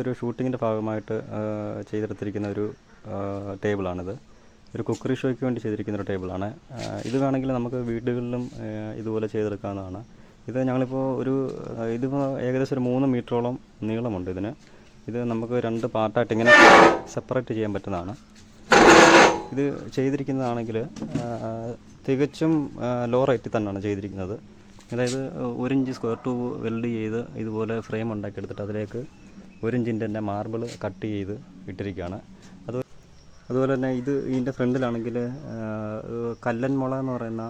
ഒരു ഷൂട്ടിങ്ങിന്റെ ഭാഗമായിട്ട് ചെയ്തെടുത്തിരിക്കുന്ന ഒരു ടേബിളാണിത്. ഒരു കുക്കറി ഷോയ്ക്ക് വേണ്ടി ചെയ്തിരിക്കുന്ന ഒരു ടേബിളാണ്. ഇത് വേണമെങ്കിൽ നമുക്ക് വീടുകളിലും ഇതുപോലെ ചെയ്തെടുക്കാവുന്നതാണ്. ഇത് ഞങ്ങളിപ്പോൾ ഒരു ഇതിപ്പോൾ ഏകദേശം ഒരു മൂന്ന് മീറ്ററോളം നീളമുണ്ട് ഇതിന്. ഇത് നമുക്ക് രണ്ട് പാർട്ടായിട്ട് ഇങ്ങനെ സെപ്പറേറ്റ് ചെയ്യാൻ പറ്റുന്നതാണ്. ഇത് ചെയ്തിരിക്കുന്നതാണെങ്കിൽ തികച്ചും ലോ റേറ്റിൽ തന്നെയാണ് ചെയ്തിരിക്കുന്നത്. അതായത് ഒരു ഇഞ്ച് സ്ക്വയർ ട്യൂബ് വെൽഡ് ചെയ്ത് ഇതുപോലെ ഫ്രെയിം ഉണ്ടാക്കിയെടുത്തിട്ട് അതിലേക്ക് ഒരു ഇഞ്ചിന്റെ തന്നെ മാർബിൾ കട്ട് ചെയ്ത് ഇട്ടിരിക്കുകയാണ്. അത് അതുപോലെ തന്നെ ഇത് ഇതിന്റെ ഫ്രണ്ടിലാണെങ്കിൽ കല്ലൻ മുള എന്ന് പറയുന്ന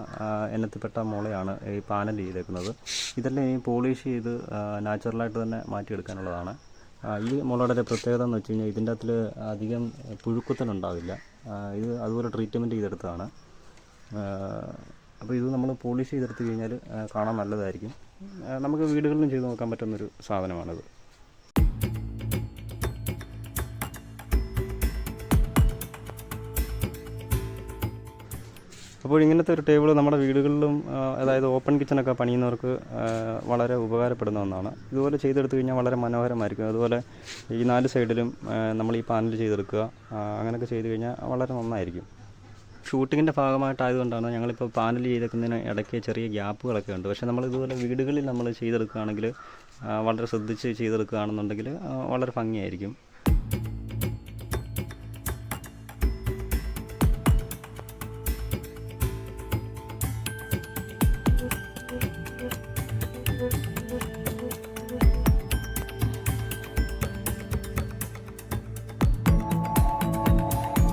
എണ്ണത്തിൽപ്പെട്ട മുളയാണ് ഈ പാനൽ ചെയ്തേക്കുന്നത്. ഇതെല്ലാം ഈ പോളിഷ് ചെയ്ത് നാച്ചുറലായിട്ട് തന്നെ മാറ്റിയെടുക്കാനുള്ളതാണ്. ഈ മുളയുടെ ഒരു പ്രത്യേകത എന്ന് വെച്ച് കഴിഞ്ഞാൽ ഇതിന്റെ അകത്തിൽ അധികം പുഴുക്കുത്തലുണ്ടാവില്ല ഇത് അതുപോലെ ട്രീറ്റ്മെന്റ് ചെയ്തെടുത്തതാണ്. അപ്പോൾ ഇത് നമ്മൾ പോളിഷ് ചെയ്തെടുത്ത് കഴിഞ്ഞാൽ കാണാൻ നല്ലതായിരിക്കും. നമുക്ക് വീടുകളിലും ചെയ്ത് നോക്കാൻ പറ്റുന്നൊരു സാധനമാണിത്. അപ്പോൾ ഇങ്ങനത്തെ ഒരു ടേബിൾ നമ്മുടെ വീടുകളിലും അതായത് ഓപ്പൺ കിച്ചണൊക്കെ പണിയുന്നവർക്ക് വളരെ ഉപകാരപ്പെടുന്ന ഒന്നാണ്. ഇതുപോലെ ചെയ്തെടുത്തു കഴിഞ്ഞാൽ വളരെ മനോഹരമായിരിക്കും. അതുപോലെ ഈ നാല് സൈഡിലും നമ്മൾ ഈ പാനൽ ചെയ്തെടുക്കുക അങ്ങനെയൊക്കെ ചെയ്ത് കഴിഞ്ഞാൽ വളരെ നന്നായിരിക്കും. ഷൂട്ടിങ്ങിന്റെ ഭാഗമായിട്ടായതുകൊണ്ടാണ് ഞങ്ങളിപ്പോൾ പാനൽ ചെയ്തേക്കുന്നതിന് ഇടയ്ക്ക് ചെറിയ ഗ്യാപ്പുകളൊക്കെ ഉണ്ട്. പക്ഷേ നമ്മൾ ഇതുപോലെ വീടുകളിൽ നമ്മൾ ചെയ്തെടുക്കുകയാണെങ്കിൽ വളരെ ശ്രദ്ധിച്ച് ചെയ്തെടുക്കുകയാണെന്നുണ്ടെങ്കിൽ വളരെ ഭംഗിയായിരിക്കും.